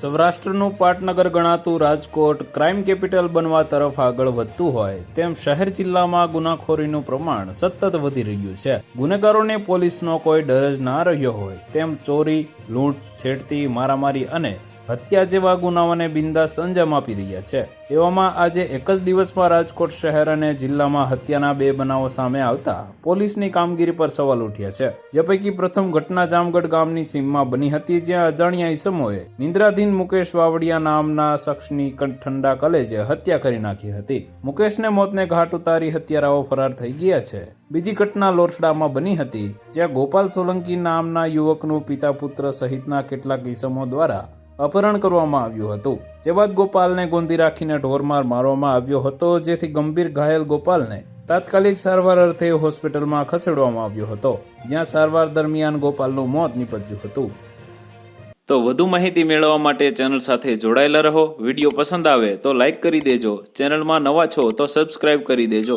સૌરાષ્ટ્રનું પાટનગર ગણાતું Rajkot crime capital બનવા તરફ આગળ વધતું હોય, તેમ શહેર જિલ્લામાં ગુનાખોરીનું પ્રમાણ સતત વધી રહ્યું છે. ગુનેગારોને પોલીસનો કોઈ ડર જ ના રહ્યો હોય, તેમ ચોરી, લૂંટ, છેડતી, મારામારી અને હત્યા જેવા ગુનાઓને બિંદાસ્ત અંજામ આપી રહ્યા છે. એવામાં આજે એક જ દિવસમાં રાજકોટ શહેર અને જિલ્લામાં હત્યાના બે બનાવો સામે આવતા પોલીસની કામગીરી પર સવાલ ઉઠ્યા છે. જે પૈકી પ્રથમ ઘટના જામગઢ ગામની સીમમાં બની હતી, જ્યાં અજાણ્યા ઈસમોએ નિંદ્રાધીન મુકેશ વાવડિયા નામના શખ્સની ઠંડા કલેજે હત્યા કરી નાખી હતી. મુકેશને મોતને ઘાટ ઉતારી હત્યારાઓ ફરાર થઈ ગયા છે. બીજી ઘટના લોરસડામાં બની હતી, જ્યાં ગોપાલ સોલંકી નામના યુવકનું પિતા પુત્ર સહિતના કેટલાક ઈસમો દ્વારા અપહરણ કરવામાં આવ્યું હતું. જે બાદ ગોપાલને ગોંધી રાખીને ઢોરમાર મારવામાં આવ્યો હતો, જેથી ગંભીર ઘાયલ ગોપાલને તાત્કાલિક સારવાર અર્થે હોસ્પિટલમાં ખસેડવામાં આવ્યો હતો, જ્યાં સારવાર દરમિયાન ગોપાલનું મોત નીપજ્યું હતું. તો વધુ માહિતી મેળવવા માટે ચેનલ સાથે જોડાયેલા રહો. વીડિયો પસંદ આવે તો લાઈક કરી દેજો. ચેનલમાં નવા છો તો સબસ્ક્રાઇબ કરી દેજો.